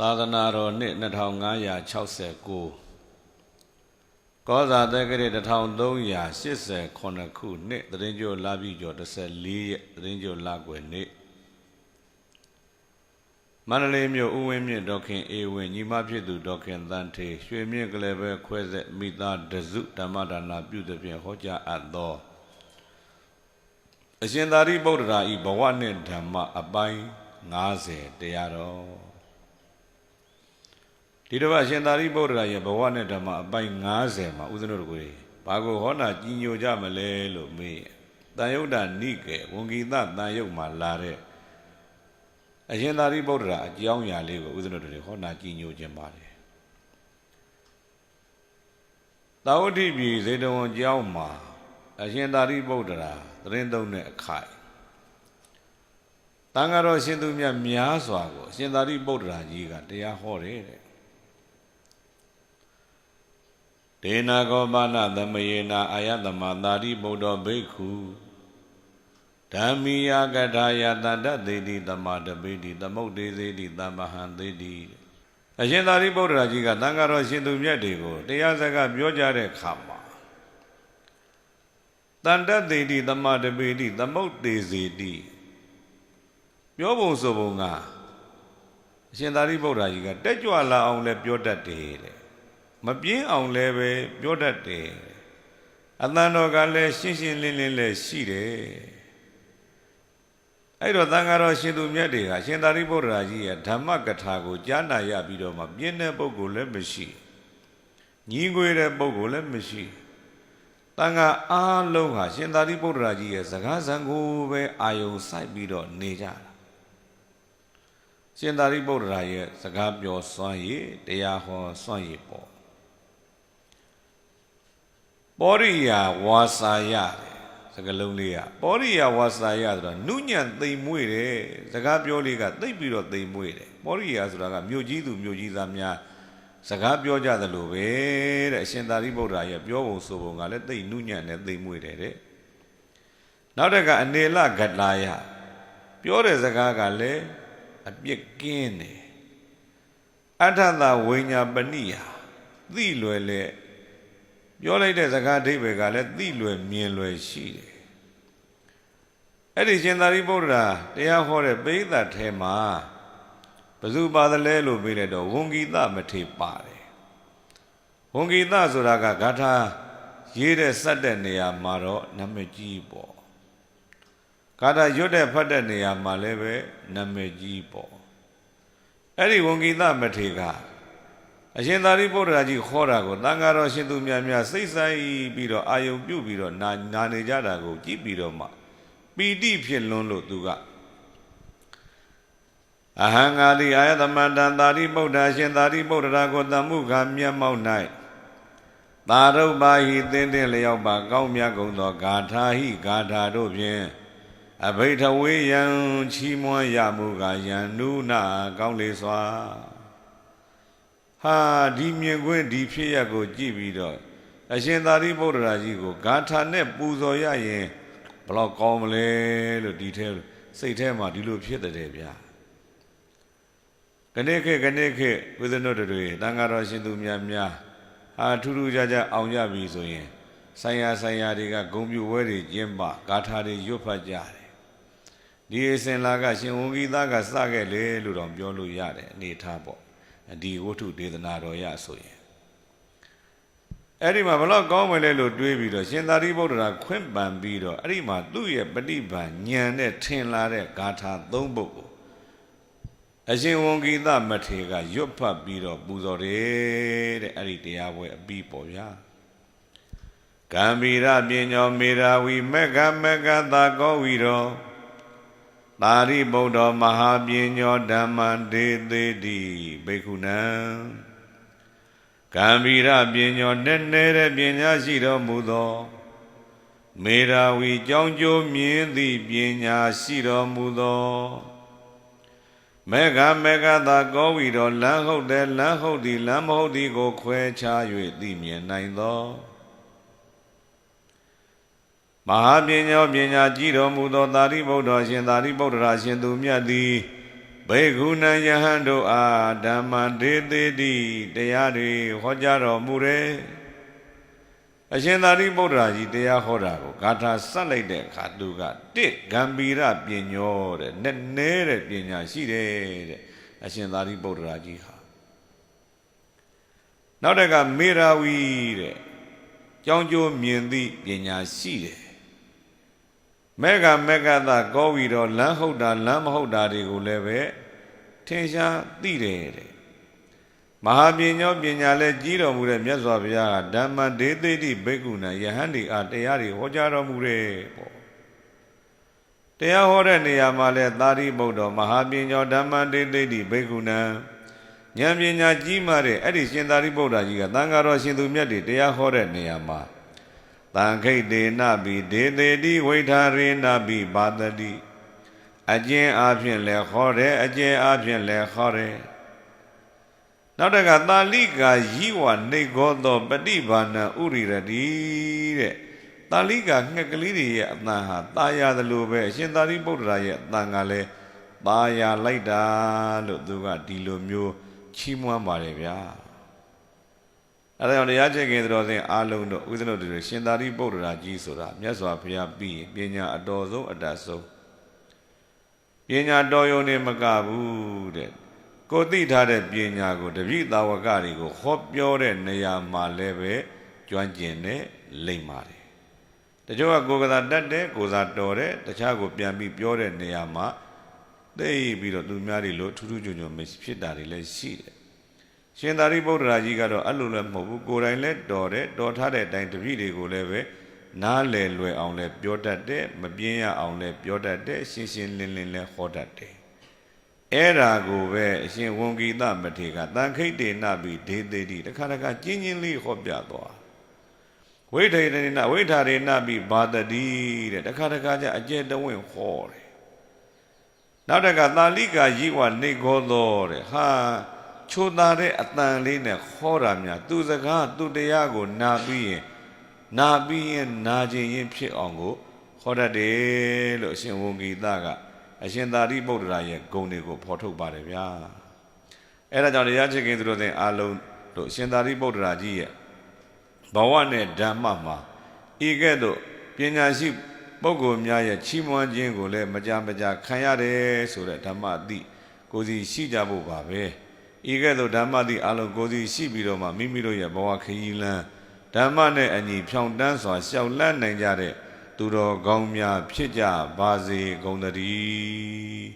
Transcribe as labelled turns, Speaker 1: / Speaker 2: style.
Speaker 1: သာသနာတော်နှစ်2569ကောဇာတက္ကရာ1389ခုနှစ်သရင်ကျော်လာပြီကျော်14ရက်သရင်ကျော်လာကွယ်နေ့မန္တလေးမြို့ဥဝင်းမြင့်ဒေါခင်အေဝင်းညီမဖြစ်သူဒေါခင်တန်ထေရွှေမြင့်ကလေးပဲခွဲဆက်မိသားတစုဓမ္မဒါနာပြုသဖြင့်ဟောကြားအပ်သောအရှင်သာရိပုတ္တရာဤဘဝနှင့်ဓမ္မအပိုင်း90တရားတော် ဒီတစ်ပတ်ရှင်သာရိပုတ္တရာရဲ့ဘဝနဲ့ဓမ္မအပိုင်း90မှာဥဒ္ဒနတို့ကိုဘာကိုဟောနာကြီးညိုကြမလဲလို့မေးတန်ယုတ်တာနိကေဝန်ဂီတတန်ယုတ်မှာလာတဲ့အရှင်သာရိပုတ္တရာအကြောင်းအရာလေးကိုဥဒ္ဒနတို့တွေဟောနာကြီးညိုခြင်းပါတယ်သာဝတိပြည်ဇေတဝန်ကျောင်းမှာအရှင်သာရိပုတ္တရာသတင်းသုံးတဲ့အခိုက်တန်ဃာတော်ရှင်သူမြတ်များစွာကိုအရှင်သာရိပုတ္တရာကြီးကတရားဟောတယ်တဲ့ ဒေနာကောပါဏသမယေနာအာယတမသာရိပုတ္တဘိက္ခုဓမ္မိယကထာယတတ္တသေတိတမတပိတိသမုတ်တေသေတိသမဟံသေတိအရှင်သာရိပုတ္တရာကြီးကတန်ဃာတော်ရှင်သူမြတ်တွေကိုတရားစကားပြောကြတဲ့အခါမှာတန်တတ်သေတိတမတပိတိသမုတ်တေသေတိပြောပုံဆိုပုံကအရှင်သာရိပုတ္တရာကြီးကတက်ကြွလာအောင်လဲပြောတတ်တယ်တဲ့ မပြင်းအောင်လည်းပဲပြောတတ်တယ်အတန်တော်ကလည်းရှင်းရှင်းလင်းလင်းလည်းရှိတယ်အဲ့တော့သံဃာတော်ရှင်သူမြတ်တွေကရှင်သာရိပုတ္တရာကြီးရဲ့ဓမ္မကထာကိုကြားနာရပြီးတော့မှပြင်းတဲ့ပုဂ္ဂိုလ်လည်းမရှိညီးငွေတဲ့ပုဂ္ဂိုလ်လည်းမရှိတန်ဃာအားလုံးဟာရှင်သာရိပုတ္တရာကြီးရဲ့စကားစံကိုပဲအာယုံစိုက်ပြီးတော့နေကြတာရှင်သာရိပုတ္တရာရဲ့စကားပြောစွမ်းရည်တရားဟောစွမ်းရည်ပေါ့ ပောရိယာဝါစာယတဲ့စကလုံးလေးကပောရိယာဝါစာယဆိုတော့နုညံ့သိမ်မွေ့တယ်စကားပြောလေးကသိပ်ပြီးတော့သိမ်မွေ့တယ်ပောရိယာဆိုတာကမြို့ကြီးသူမြို့ကြီးသားများစကားပြောကြသလိုပဲတဲ့အရှင်သာရိပုတ္တရာရဲ့ပြောပုံဆိုပုံကလည်းသိပ်နုညံ့နဲ့သိမ်မွေ့တယ်တဲ့နောက်တစ်ခါအနေလဂတ္လာယပြောတဲ့စကားကလည်းအပြစ်ကင်းတယ်အထသဝိညာပဏိယသိလွယ်လေ ပြောလိုက်တဲ့စကားအဓိပ္ပာယ်ကလည်းသိလွယ်မြင်လွယ်ရှိတယ်အဲ့ဒီရှင်သာရိပုတ္တရာတရားဟောတဲ့ပိဋကတ်ထဲမှာဘယ်သူပါသလဲလို့ပြောလိုက်တော့ဝန်ဂီတမထေပါတယ်ဝန်ဂီတဆိုတာကဂါထာရေးတဲ့စက်တဲ့နေရာမှာတော့နာမည်ကြီးပေါ့ဂါထာရွတ်တဲ့ဖတ်တဲ့နေရာမှာလည်းပဲနာမည်ကြီးပေါ့အဲ့ဒီဝန်ဂီတမထေက အရှင်သာရိပုတ္တရာကြီးခေါ်တာကိုတန်ဃာတော်ရှင်သူများများစိတ်ဆိုင်ပြီးတော့အာယုံပြုတ်ပြီးတော့နာနာနေကြတာကိုကြည့်ပြီးတော့မှပီတိဖြစ်လွန်းလို့သူကအဟံငါတိအာယသမန္တံသာရိပုတ္တရာရှင်သာရိပုတ္တရာကိုတမှုခမျက်မှောက်၌သာရုပ်ပါဟိသင်တင်လျောက်ပါကောင်းမြတ်ကုန်သောဂါထာဟိဂါထာတို့ဖြင့်အဘိဓဝေယံချီးမွမ်းရမှုကယံနုနာကောင်းလေစွာ ဟာဒီမြင်ကွင်းဒီဖြစ်ရကိုကြည့်ပြီးတော့အရှင်သာရိပုတ္တရာကြီးကိုဂါထာနဲ့ပူဇော်ရရင်ဘလောက်ကောင်းမလဲလို့ဒီထဲစိတ်ထဲမှာဒီလိုဖြစ်တဲ့ဗျာခဏခေခဏခေဝိသနုတတွေတန်ဃာတော်ရှင်သူများများဟာထူးထူးခြားခြားအောင်ရပြီဆိုရင်ဆိုင်ရာဆိုင်ရာတွေကဂုံပြူဝဲတွေကျင်းပဂါထာတွေရွတ်ဖတ်ကြတယ်ဒီအစဉ်လာကရှင်ဝံဂီသားကစခဲ့လေလို့တော့ပြောလို့ရတယ်အနေထားပေါ့ ဒီဝတ္ထုဒေသနာတော်ရဆိုရင်အဲ့ဒီမှာဘလောက်ကောင်းမလဲလို့တွေးပြီးတော့ရှင်သာရိပုတ္တရာခွင့်ပန်ပြီးတော့အဲ့ဒီမှာသူ့ရဲ့ပฏิပန်ဉာဏ်နဲ့ထင်လာတဲ့ဂါထာ၃ပုဒ်ကိုအရှင်ဝံဂီသမထေကရွတ်ဖတ်ပြီးတော့ပူဇော်တယ်တဲ့အဲ့ဒီတရားပွဲအပြီးပေါ့ဗျာကံဗီရပညောမေရာဝီမက္ကမက္ကသာကောဝီရော သာရိပုတ္တမဟာပညောဓမ္မံဒေသေးတိဘိက္ခုနံကံဗီရပညောနဲ့နေတဲ့ပညာရှိတော်မူသော မေရာဝီကြောင်းကျိုးမြင်သည့်ပညာရှိတော်မူသောမေဃမေဃသာကောဝီတော်လမ်းဟုတ်တယ်လမ်းဟုတ်သည်လမ်းမဟုတ်သည်ကိုခွဲခြား၍သိမြင်နိုင်သော မဟာပညာပညာကြည်တော်မူသောသာရိပုတ္တရာရှင်သာရိပုတ္တရာရှင်သူမြတ်သည်ဘေကုဏယဟန်တို့အားဓမ္မဒေသေတိတရားတွေဟောကြားတော်မူတယ်အရှင်သာရိပုတ္တရာကြီးတရားဟောတာကိုဂါထာဆက်လိုက်တဲ့အခါသူကတစ်ဂံဗီရပညောတဲ့နဲ့နဲတဲ့ပညာရှိတယ်တဲ့အရှင်သာရိပုတ္တရာကြီးဟာနောက်တက်ကမေရာဝီတဲ့ကြောင်းကျိုးမြင်သည့်ပညာရှိတယ် မေဃမေဃသကောဝီတော်လမ်းဟုတ်တာလမ်းမဟုတ်တာတွေကိုလည်းပဲထင်ရှားသိတယ်တဲ့မဟာပညောပညာလဲကြီးတော်မူတဲ့မြတ်စွာဘုရားကဓမ္မဒေသိတိဘိက္ခုနယဟန်ဒီအားတရားတွေဟောကြားတော်မူတယ်ပေါ့တရားဟောတဲ့နေရာမှာလဲသာရိပုတ္တမဟာပညောဓမ္မဒေသိတိဘိက္ခုနဉာဏ်ပညာကြီးမာတဲ့အဲ့ဒီရှင်သာရိပုတ္တကြီးကသံဃာတော်ရှင်သူမြတ်တွေတရားဟောတဲ့နေရာမှာ တန်ခိတ်တေနပိဒေသေတိဝိထာရေနပိဘာတတိအကျဉ်အားဖြင့်လည်းခေါ်တယ်အကျဉ်အားဖြင့်လည်းခေါ်တယ်နောက်တကသာလိကာယိဝနေကောသောပฏิဘာဏဥရိရတိတဲ့သာလိကာငှက်ကလေးတွေရဲ့အတန်ဟာตาရသလိုပဲအရှင်သာရိပုတ္တရာရဲ့အတန်ကလည်းตาရလိုက်တာလို့သူကဒီလိုမျိုးချီးမွမ်းပါတယ်ဗျာ အဲဒါကြောင့်တရားကျင့်ခင်တော်စဉ်အားလုံးတို့ဥဒ္ဒနတို့ရှင်သာရိပုတ္တရာကြီးဆိုတာမြတ်စွာဘုရားပြီးပညာအတော်ဆုံးအတတ်ဆုံးပညာတော်ယုံနေမကဘူးတဲ့ကိုသိထားတဲ့ပညာကိုတပိသာဝကတွေကိုဟောပြောတဲ့နေရာမှာလည်းပဲကျွမ်းကျင်တဲ့လိမ့်ပါတယ်တချို့ကကိုယ်ကသာတတ်တယ်ကိုယ်သာတော်တယ်တခြားကိုပြန်ပြီးပြောတဲ့နေရာမှာသိပြီးတော့သူများတွေလို့ထူးထူးချွန်ချွန်မဖြစ်တာတွေလည်းရှိတယ် ရှင်သာရိပုတ္တရာကြီးကတော့အဲ့လိုလည်းမဟုတ်ဘူးကိုယ်တိုင်လည်းတော်တယ်တော်ထားတဲ့အတိုင်းတပည့်တွေကိုလည်းပဲနားလည်လွယ်အောင်လည်းပြောတတ်တယ်မပြင်းရအောင်လည်းပြောတတ်တယ်ရှင်းရှင်းလင်းလင်းလည်းဟောတတ်တယ်အဲ့ဒါကိုပဲအရှင်ဝန်ဂီတမထေကတန်ခိတ်တေနပိဒေသေတိတခါတခါကျင်းချင်းလေးဟောပြသွားဝိထေတေနဝိထာရေနပိဘာတတိတဲ့တခါတခါကျအကျက်တဝင့်ဟောတယ်နောက်တကသာလိကာယိဝနေခောသောတဲ့ဟာ ချိုသာတဲ့အတန်လေးနဲ့ခေါ်တာများသူစကားသူတရားကိုနာပြီးရင်နာပြီးရင်နာကျင်ရင်ဖြစ်အောင်ကိုခေါ်တတ်တယ်လို့အရှင်ဝံဂီတကအရှင်သာရိပုတ္တရာရဲ့ဂုဏ်တွေကိုဖော်ထုတ်ပါတယ်ဗျာအဲဒါကြောင့်တရားချစ်ခင်သူတို့တဲ့အာလုံးတို့အရှင်သာရိပုတ္တရာကြီးရဲ့ဘဝနဲ့ဓမ္မမှာဤကဲ့သို့ပညာရှိပုဂ္ဂိုလ်များရဲ့ချီးမွမ်းခြင်းကိုလည်းမကြာမကြာခံရတယ်ဆိုတဲ့ဓမ္မအသည့်ကိုစီရှိကြဖို့ပါပဲ ဤကဲ့သို့ဓမ္မသည့်အလုံးကိုစီရှိပြီးတော့မှမိမိတို့ရဲ့ဘဝခရီးလမ်းဓမ္မနဲ့အညီဖြောင့်တန်းစွာရှောက်လန့်နိုင်ကြတဲ့သူတော်ကောင်းများဖြစ်ကြပါစေကုန်သတည်း